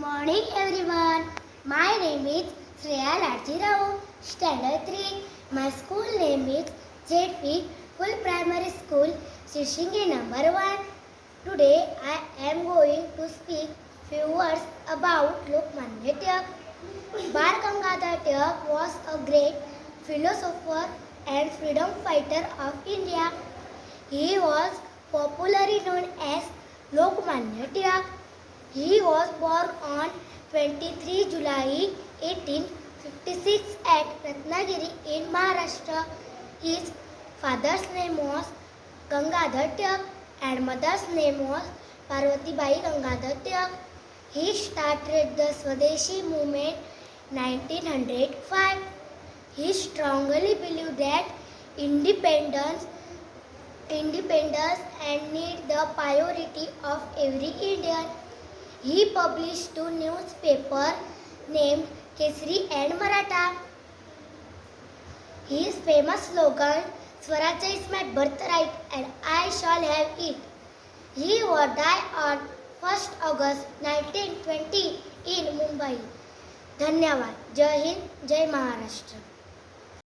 morning everyone. My name is Shreya Latji Rao, Standard 3. My school name is ZP Full Primary School, Sishingi number 1. Today I am going to speak few words about Lokmanya Tilak. Bal Gangadhar Tilak was a great philosopher and freedom fighter of India. He was popularly known as Lokmanya Tilak. He was born on 23 July 1856 at Ratnagiri in Maharashtra. His father's name was Gangadhar Tilak and mother's name was Parvati Bai Gangadhar Tilak. He started the Swadeshi movement 1905. He strongly believed that independence independence and need the priority of every Indian. He published two newspapers named Kesari and Maratha. His famous slogan, Swaraj is my birthright and I shall have it. He was died on 1st August 1920 in Mumbai. धन्यवाद जय हिंद जय महाराष्ट्र